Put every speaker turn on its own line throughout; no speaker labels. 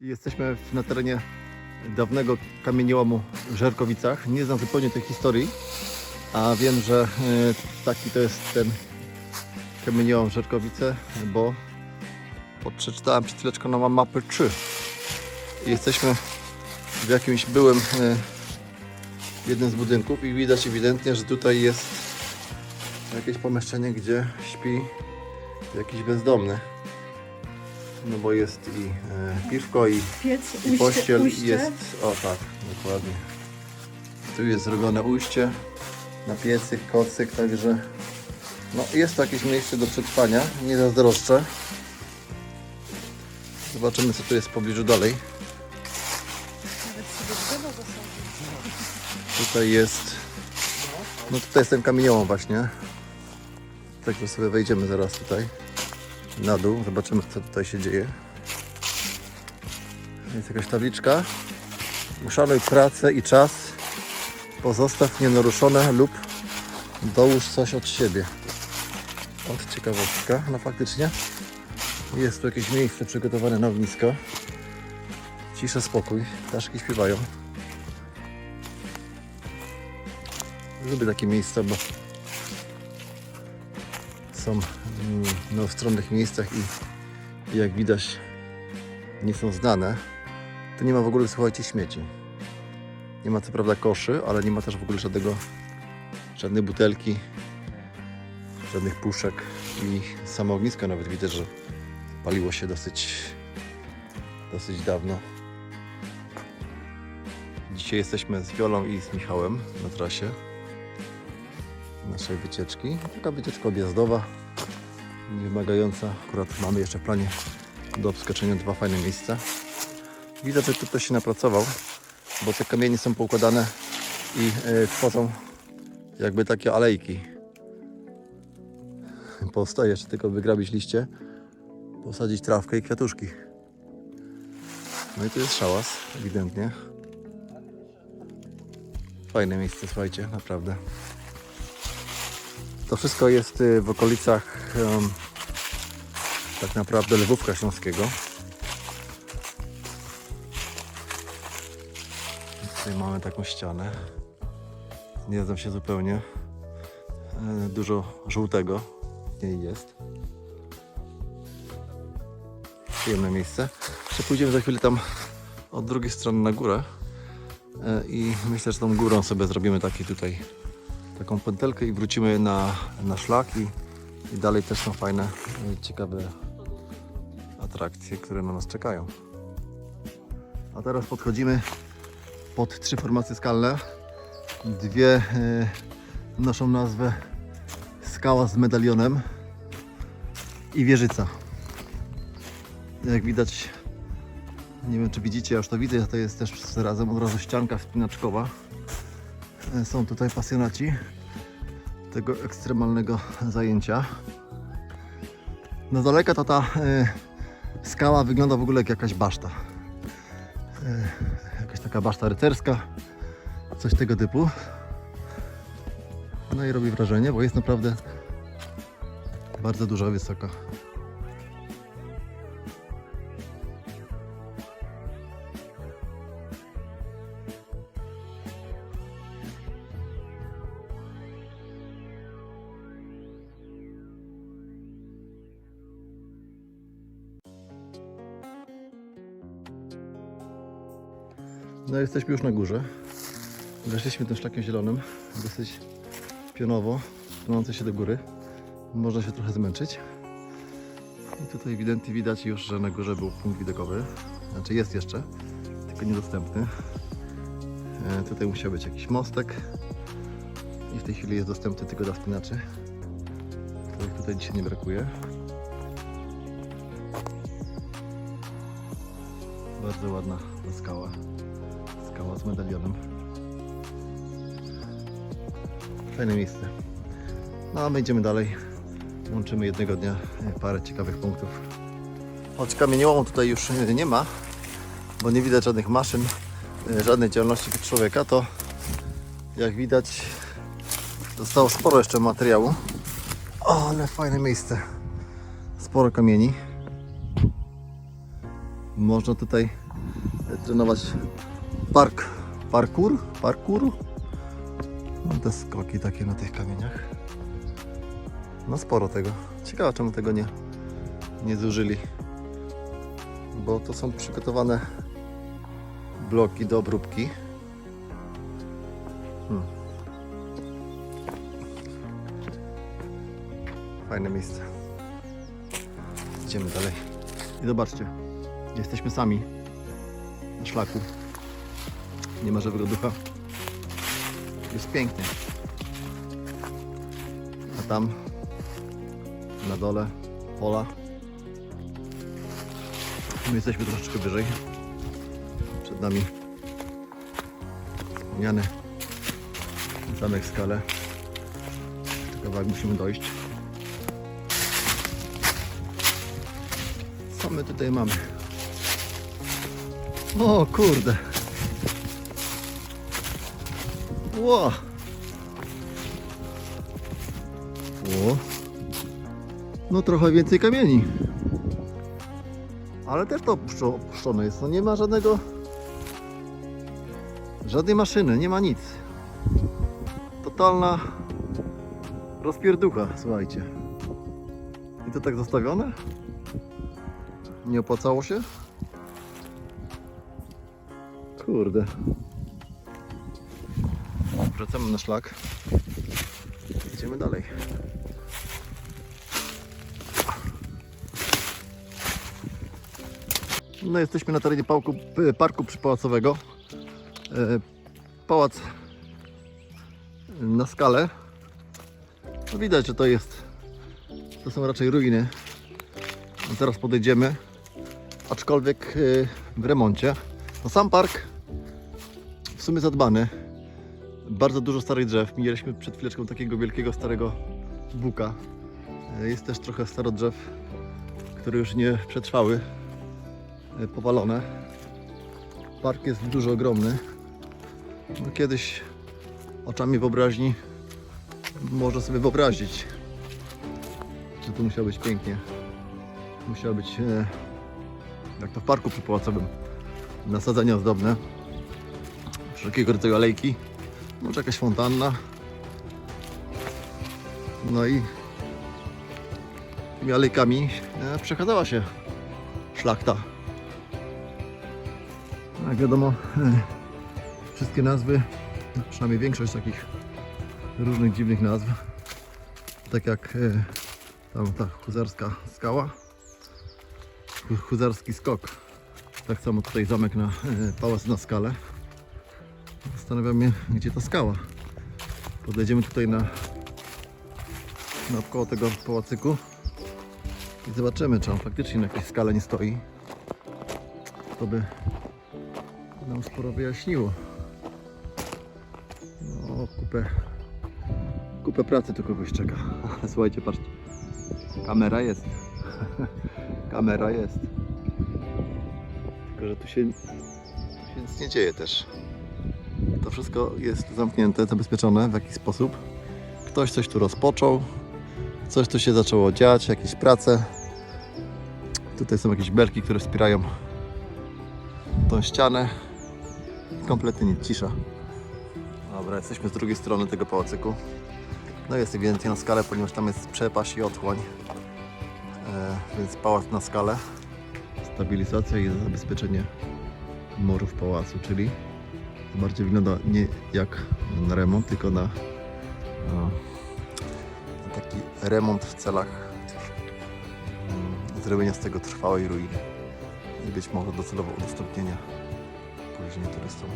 Jesteśmy na terenie dawnego kamieniołomu w Żerkowicach. Nie znam zupełnie tej historii, a wiem, że e, taki to jest ten kamieniołom Żerkowice, bo przeczytałem przed chwileczką na mapy 3. Jesteśmy w jakimś byłym e, jednym z budynków i widać ewidentnie, że tutaj jest jakieś pomieszczenie, gdzie śpi jakiś bezdomny. No bo jest i e, piwko i
Piec,
i
ujście,
pościel
ujście.
jest. O tak, dokładnie. Tu jest zrobione ujście na piecyk, kocyk, także no, jest to jakieś miejsce do przetrwania. Nie zazdroszczę. Zobaczymy co tu jest w pobliżu dalej.
Nawet sobie drzewo zasadzić.
Tutaj jest. No tutaj jest ten kamieniołom właśnie. Także sobie wejdziemy zaraz tutaj na dół. Zobaczymy co tutaj się dzieje. Jest jakaś tabliczka. Uszanuj pracę i czas. Pozostaw nienaruszone lub dołóż coś od siebie. Od ciekawostka. No faktycznie jest tu jakieś miejsce przygotowane na ognisko. Cisza, spokój. Ptaszki śpiewają. Lubię takie miejsca, bo są mm, no, w stronnych miejscach i, i jak widać nie są znane. Tu nie ma w ogóle, słuchajcie, śmieci. Nie ma co prawda koszy, ale nie ma też w ogóle żadnego, żadnej butelki, żadnych puszek i samo ognisko nawet widzę, że paliło się dosyć, dosyć dawno. Dzisiaj jesteśmy z Wiolą i z Michałem na trasie naszej wycieczki. Taka wycieczka objazdowa, nie wymagająca. Akurat mamy jeszcze w planie do obskoczenia dwa fajne miejsca. Widać, że tutaj się napracował, bo te kamienie są poukładane i e, tworzą jakby takie alejki. Pozostaje jeszcze tylko wygrabić liście, posadzić trawkę i kwiatuszki. No i tu jest szałas, ewidentnie. Fajne miejsce, słuchajcie, naprawdę. To wszystko jest y, w okolicach em, tak naprawdę Lwówka Śląskiego. Tutaj mamy taką ścianę. Nie znam się zupełnie. E, Dużo żółtego w niej jest. Przyjemne miejsce. Jeszcze pójdziemy za chwilę tam od drugiej strony na górę. E, I myślę, że tą górą sobie zrobimy taki tutaj taką pętelkę i wrócimy na, na szlak i, i dalej też są fajne, i ciekawe atrakcje, które na nas czekają. A teraz podchodzimy pod trzy formacje skalne. Dwie e, noszą nazwę Skała z medalionem i Wieżyca. Jak widać, nie wiem czy widzicie, już to widzę, to jest też zarazem od razu ścianka wspinaczkowa. Są tutaj pasjonaci tego ekstremalnego zajęcia. Na daleka to ta e, skała wygląda w ogóle jak jakaś baszta. E, jakaś taka baszta rycerska, coś tego typu. No i robi wrażenie, bo jest naprawdę bardzo duża, wysoka. No jesteśmy już na górze. Weszliśmy tym szlakiem zielonym, dosyć pionowo, pnący się do góry. Można się trochę zmęczyć. I tutaj ewidentnie widać już, że na górze był punkt widokowy. Znaczy jest jeszcze, tylko niedostępny. E, tutaj musiał być jakiś mostek. I w tej chwili jest dostępny tylko dla wspinaczy, których tutaj dzisiaj nie brakuje. Bardzo ładna skała. Z medalionem. Fajne miejsce. No a my idziemy dalej. Łączymy jednego dnia parę ciekawych punktów. Choć kamieniołomu tutaj już nie ma, bo nie widać żadnych maszyn, e, żadnej działalności człowieka, to jak widać zostało sporo jeszcze materiału. O, ale fajne miejsce. Sporo kamieni. Można tutaj trenować park, parkour, parkour. Mam te skoki takie na tych kamieniach. No sporo tego. Ciekawe czemu tego nie, nie zużyli. Bo to są przygotowane bloki do obróbki. Hmm. Fajne miejsce. Idziemy dalej. I zobaczcie, jesteśmy sami na szlaku. Nie ma żywego ducha. Jest pięknie. A tam na dole pola. My jesteśmy troszeczkę wyżej. Przed nami wspomniany zamek. Jeszcze kawałek musimy dojść. Co my tutaj mamy? O kurde. Ło. Ło. No trochę więcej kamieni. Ale też to opuszczo- opuszczone jest. No nie ma żadnego... Żadnej maszyny, nie ma nic. Totalna rozpierducha, słuchajcie. I to tak zostawione? Nie opłacało się? Kurde. Wracamy na szlak. Idziemy dalej. No jesteśmy na terenie pałku, p- parku przypałacowego. E, Pałac na skalę. No widać, że to jest. To są raczej ruiny. No Zaraz podejdziemy. Aczkolwiek e, w remoncie. No sam park w sumie zadbany. Bardzo dużo starych drzew. Mieliśmy przed chwileczką takiego wielkiego starego buka. E, Jest też trochę staro drzew, które już nie przetrwały. e, Powalone. Park jest dużo ogromny. No kiedyś oczami wyobraźni można sobie wyobrazić, że to musiało być pięknie. Musiało być e, jak to w parku przypałacowym. Nasadzenia ozdobne, wszelkiego rodzaju alejki, może jakaś fontanna. No i tymi alejkami e, przechadzała się szlachta. Jak wiadomo, e, wszystkie nazwy, no, przynajmniej większość takich różnych dziwnych nazw, tak jak e, tam ta huzarska skała, hu- huzarski skok, tak samo tutaj zamek na pałac na skale. Zastanawiam mnie, gdzie ta skała. Podejdziemy tutaj na naokoło tego pałacyku i zobaczymy, czy on faktycznie na jakiejś skale nie stoi. To by nam sporo wyjaśniło. No, kupę, kupę pracy tu kogoś czeka. Słuchajcie, patrzcie. Kamera jest. Kamera jest. Tylko, że tu się, tu się nic nie dzieje też. To wszystko jest zamknięte, zabezpieczone w jakiś sposób. Ktoś coś tu rozpoczął. Coś tu się zaczęło dziać, jakieś prace. Tutaj są jakieś belki, które wspierają tą ścianę. Kompletnie nic, cisza. Dobra, jesteśmy z drugiej strony tego pałacyku. No jest ewidentnie na skalę, ponieważ tam jest przepaść i otchłań. E, więc pałac na skalę. Stabilizacja i zabezpieczenie morów pałacu, czyli to bardziej wygląda nie jak na remont, tylko na, na taki remont w celach mm, zrobienia z tego trwałej ruiny i być może docelowo udostępnienia później turystom,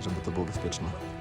żeby to było bezpieczne.